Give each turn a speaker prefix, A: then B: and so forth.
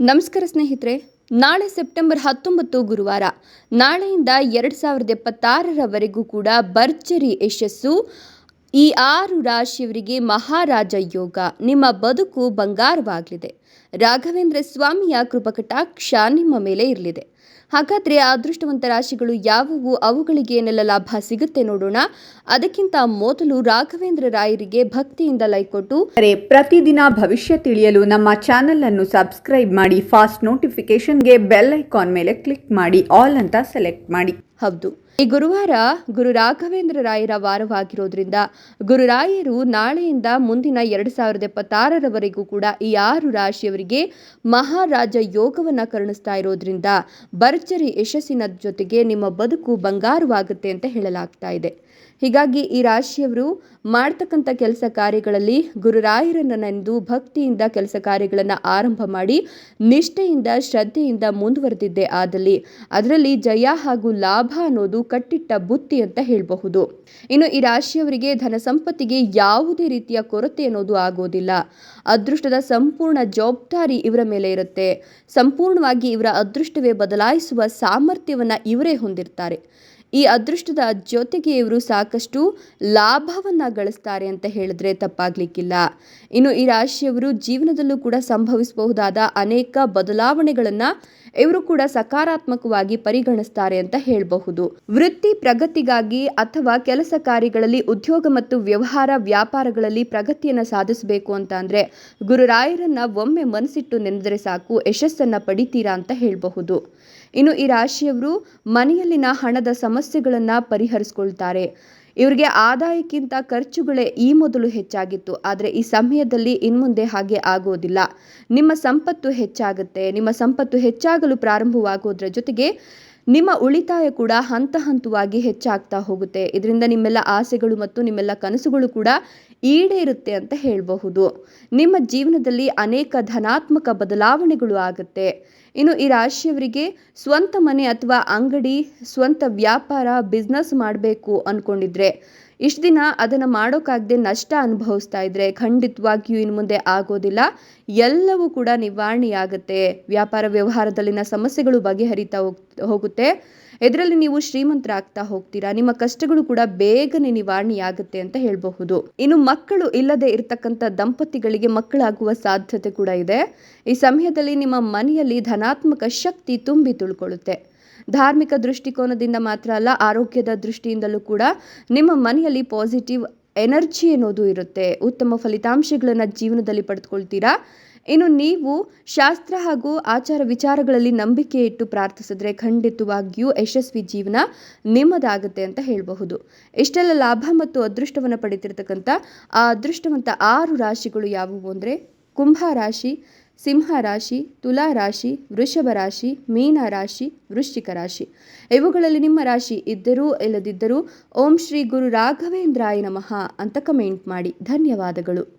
A: ನಮಸ್ಕಾರ ಸ್ನೇಹಿತರೆ, ನಾಳೆ ಸೆಪ್ಟೆಂಬರ್ ಹತ್ತೊಂಬತ್ತು ಗುರುವಾರ, ನಾಳೆಯಿಂದ ಎರಡು ಸಾವಿರದ ಎಪ್ಪತ್ತಾರರವರೆಗೂ ಕೂಡ ಭರ್ಜರಿ ಯಶಸ್ಸು, ಈ ಆರು ರಾಶಿಯವರಿಗೆ ಮಹಾರಾಜ ಯೋಗ, ನಿಮ್ಮ ಬದುಕು ಬಂಗಾರವಾಗಲಿದೆ. ರಾಘವೇಂದ್ರ ಸ್ವಾಮಿಯ ಕೃಪಕಟಾಕ್ಷ ನಿಮ್ಮ ಮೇಲೆ ಇರಲಿದೆ. ಹಾಗಾದರೆ ಅದೃಷ್ಟವಂತ ರಾಶಿಗಳು ಯಾವುವು? ಅವುಗಳಿಗೆ ಏನೆಲ್ಲ ಲಾಭ ಸಿಗುತ್ತೆ ನೋಡೋಣ. ಅದಕ್ಕಿಂತ ಮೊದಲು ರಾಘವೇಂದ್ರ ರಾಯರಿಗೆ ಭಕ್ತಿಯಿಂದ ಲೈಕ್ ಕೊಟ್ಟು.
B: ಪ್ರತಿದಿನ ಭವಿಷ್ಯ ತಿಳಿಯಲು ನಮ್ಮ ಚಾನೆಲ್ ಅನ್ನು ಸಬ್ಸ್ಕ್ರೈಬ್ ಮಾಡಿ ಫಾಸ್ಟ್ ನೋಟಿಫಿಕೇಶನ್ಗೆ ಬೆಲ್ ಐಕಾನ್ ಮೇಲೆ ಕ್ಲಿಕ್ ಮಾಡಿ ಆಲ್ ಅಂತ ಸೆಲೆಕ್ಟ್ ಮಾಡಿ.
A: ಹೌದು. ಈ ಗುರುವಾರ ಗುರು ರಾಘವೇಂದ್ರ ರಾಯರ ವಾರವಾಗಿರೋದ್ರಿಂದ ಗುರುರಾಯರು ನಾಳೆಯಿಂದ ಮುಂದಿನ ಎರಡು ಸಾವಿರದ ಇಪ್ಪತ್ತಾರರವರೆಗೂ ಕೂಡ ಈ ಆರು ರಾಶಿಯವರಿಗೆ ಮಹಾರಾಜ ಯೋಗವನ್ನು ಕರುಣಿಸ್ತಾ ಇರೋದ್ರಿಂದ ಭರ್ಜರಿ ಯಶಸ್ಸಿನ ಜೊತೆಗೆ ನಿಮ್ಮ ಬದುಕು ಬಂಗಾರವಾಗುತ್ತೆ ಅಂತ ಹೇಳಲಾಗ್ತಾ ಇದೆ. ಹೀಗಾಗಿ ಈ ರಾಶಿಯವರು ಮಾಡ್ತಕ್ಕಂಥ ಕೆಲಸ ಕಾರ್ಯಗಳಲ್ಲಿ ಗುರುರಾಯರನ್ನು ನೆಂದು ಭಕ್ತಿಯಿಂದ ಕೆಲಸ ಕಾರ್ಯಗಳನ್ನು ಆರಂಭ ಮಾಡಿ ನಿಷ್ಠೆಯಿಂದ ಶ್ರದ್ಧೆಯಿಂದ ಮುಂದುವರೆದಿದ್ದೆ ಆದಲ್ಲಿ ಅದರಲ್ಲಿ ಜಯ ಹಾಗೂ ಲಾಭ ಅನ್ನೋದು ಕಟ್ಟಿಟ್ಟ ಬುತ್ತಿ ಅಂತ ಹೇಳಬಹುದು. ಇನ್ನು ಈ ರಾಶಿಯವರಿಗೆ ಧನ ಸಂಪತ್ತಿಗೆ ಯಾವುದೇ ರೀತಿಯ ಕೊರತೆ ಅನ್ನೋದು ಆಗೋದಿಲ್ಲ. ಅದೃಷ್ಟದ ಸಂಪೂರ್ಣ ಜವಾಬ್ದಾರಿ ಇವರ ಮೇಲೆ ಇರುತ್ತೆ. ಸಂಪೂರ್ಣವಾಗಿ ಇವರ ಅದೃಷ್ಟವೇ ಬದಲಾಯಿಸುವ ಸಾಮರ್ಥ್ಯವನ್ನು ಇವರೇ ಹೊಂದಿರ್ತಾರೆ. ಈ ಅದೃಷ್ಟದ ಜೊತೆಗೆ ಇವರು ಸಾಕಷ್ಟು ಲಾಭವನ್ನು ಗಳಿಸ್ತಾರೆ ಅಂತ ಹೇಳಿದ್ರೆ ತಪ್ಪಾಗ್ಲಿಕ್ಕಿಲ್ಲ. ಇನ್ನು ಈ ರಾಶಿಯವರು ಜೀವನದಲ್ಲೂ ಕೂಡ ಸಂಭವಿಸಬಹುದಾದ ಅನೇಕ ಬದಲಾವಣೆಗಳನ್ನು ಇವರು ಕೂಡ ಸಕಾರಾತ್ಮಕವಾಗಿ ಪರಿಗಣಿಸ್ತಾರೆ ಅಂತ ಹೇಳಬಹುದು. ವೃತ್ತಿ ಪ್ರಗತಿಗಾಗಿ ಅಥವಾ ಕೆಲಸ ಕಾರ್ಯಗಳಲ್ಲಿ ಉದ್ಯೋಗ ಮತ್ತು ವ್ಯವಹಾರ ವ್ಯಾಪಾರಗಳಲ್ಲಿ ಪ್ರಗತಿಯನ್ನು ಸಾಧಿಸಬೇಕು ಅಂತ ಅಂದರೆ ಗುರುರಾಯರನ್ನ ಒಮ್ಮೆ ಮನಸ್ಸಿಟ್ಟು ನೆನೆದರೆ ಸಾಕು, ಯಶಸ್ಸನ್ನ ಪಡಿತೀರಾ ಅಂತ ಹೇಳಬಹುದು. ಇನ್ನು ಈ ರಾಶಿಯವರು ಮನೆಯಲ್ಲಿನ ಹಣದ ಸಮಸ್ಯೆಗಳನ್ನು ಪರಿಹರಿಸ್ಕೊಳ್ತಾರೆ. ಇವರಿಗೆ ಆದಾಯಕ್ಕಿಂತ ಖರ್ಚುಗಳೇ ಈ ಮೊದಲು ಹೆಚ್ಚಾಗಿತ್ತು. ಆದರೆ ಈ ಸಮಯದಲ್ಲಿ ಇನ್ಮುಂದೆ ಹಾಗೆ ಆಗೋದಿಲ್ಲ. ನಿಮ್ಮ ಸಂಪತ್ತು ಹೆಚ್ಚಾಗುತ್ತೆ. ನಿಮ್ಮ ಸಂಪತ್ತು ಹೆಚ್ಚಾಗಲು ಪ್ರಾರಂಭವಾಗೋದ್ರ ಜೊತೆಗೆ ನಿಮ್ಮ ಉಳಿತಾಯ ಕೂಡ ಹಂತ ಹಂತವಾಗಿ ಹೆಚ್ಚಾಗ್ತಾ ಹೋಗುತ್ತೆ. ಇದರಿಂದ ನಿಮ್ಮೆಲ್ಲ ಆಸೆಗಳು ಮತ್ತು ನಿಮ್ಮೆಲ್ಲ ಕನಸುಗಳು ಕೂಡ ಈಡೇರುತ್ತೆ ಅಂತ ಹೇಳಬಹುದು. ನಿಮ್ಮ ಜೀವನದಲ್ಲಿ ಅನೇಕ ಧನಾತ್ಮಕ ಬದಲಾವಣೆಗಳು ಆಗುತ್ತೆ. ಇನ್ನು ಈ ರಾಶಿಯವರಿಗೆ ಸ್ವಂತ ಮನೆ ಅಥವಾ ಅಂಗಡಿ, ಸ್ವಂತ ವ್ಯಾಪಾರ ಬಿಸ್ನೆಸ್ ಮಾಡಬೇಕು ಅಂದ್ಕೊಂಡಿದ್ರೆ ಇಷ್ಟು ದಿನ ಅದನ್ನು ಮಾಡೋಕ್ಕಾಗದೆ ನಷ್ಟ ಅನುಭವಿಸ್ತಾ ಇದ್ರೆ, ಖಂಡಿತವಾಗಿಯೂ ಇನ್ನು ಮುಂದೆ ಆಗೋದಿಲ್ಲ. ಎಲ್ಲವೂ ಕೂಡ ನಿವಾರಣೆಯಾಗುತ್ತೆ. ವ್ಯಾಪಾರ ವ್ಯವಹಾರದಲ್ಲಿನ ಸಮಸ್ಯೆಗಳು ಬಗೆಹರಿತಾ ಹೋಗುತ್ತೆ. ಇದರಲ್ಲಿ ನೀವು ಶ್ರೀಮಂತರಾಗ್ತಾ ಹೋಗ್ತೀರಾ? ನಿಮ್ಮ ಕಷ್ಟಗಳು ಕೂಡ ಬೇಗನೆ ನಿವಾರಣೆಯಾಗುತ್ತೆ ಅಂತ ಹೇಳಬಹುದು. ಇನ್ನು ಮಕ್ಕಳು ಇಲ್ಲದೆ ಇರತಕ್ಕಂಥ ದಂಪತಿಗಳಿಗೆ ಮಕ್ಕಳಾಗುವ ಸಾಧ್ಯತೆ ಕೂಡ ಇದೆ. ಈ ಸಮಯದಲ್ಲಿ ನಿಮ್ಮ ಮನೆಯಲ್ಲಿ ಧನಾತ್ಮಕ ಶಕ್ತಿ ತುಂಬಿ ತುಳ್ಕೊಳ್ಳುತ್ತೆ. ಧಾರ್ಮಿಕ ದೃಷ್ಟಿಕೋನದಿಂದ ಮಾತ್ರ ಅಲ್ಲ, ಆರೋಗ್ಯದ ದೃಷ್ಟಿಯಿಂದಲೂ ಕೂಡ ನಿಮ್ಮ ಮನೆಯಲ್ಲಿ ಪಾಸಿಟಿವ್ ಎನರ್ಜಿ ಅನ್ನೋದು ಇರುತ್ತೆ. ಉತ್ತಮ ಫಲಿತಾಂಶಗಳನ್ನು ಜೀವನದಲ್ಲಿ ಪಡೆದುಕೊಳ್ತೀರಾ? ಇನ್ನು ನೀವು ಶಾಸ್ತ್ರ ಹಾಗೂ ಆಚಾರ ವಿಚಾರಗಳಲ್ಲಿ ನಂಬಿಕೆ ಇಟ್ಟು ಪ್ರಾರ್ಥಿಸಿದ್ರೆ ಖಂಡಿತವಾಗಿಯೂ ಯಶಸ್ವಿ ಜೀವನ ನಿಮ್ಮದಾಗುತ್ತೆ ಅಂತ ಹೇಳಬಹುದು. ಇಷ್ಟೆಲ್ಲ ಲಾಭ ಮತ್ತು ಅದೃಷ್ಟವನ್ನು ಪಡಿತಿರ್ತಕ್ಕಂಥ ಆ ಅದೃಷ್ಟವಂತ ಆರು ರಾಶಿಗಳು ಯಾವುವು ಅಂದರೆ ಕುಂಭ ರಾಶಿ, ಸಿಂಹ ರಾಶಿ, ತುಲಾ ರಾಶಿ, ವೃಷಭ ರಾಶಿ, ಮೀನ ರಾಶಿ, ವೃಶ್ಚಿಕ ರಾಶಿ. ಇವುಗಳಲ್ಲಿ ನಿಮ್ಮ ರಾಶಿ ಇದ್ದರೂ ಇಲ್ಲದಿದ್ದರೂ ಓಂ ಶ್ರೀ ಗುರು ರಾಘವೇಂದ್ರಾಯ ನಮಃ ಅಂತ ಕಮೆಂಟ್ ಮಾಡಿ. ಧನ್ಯವಾದಗಳು.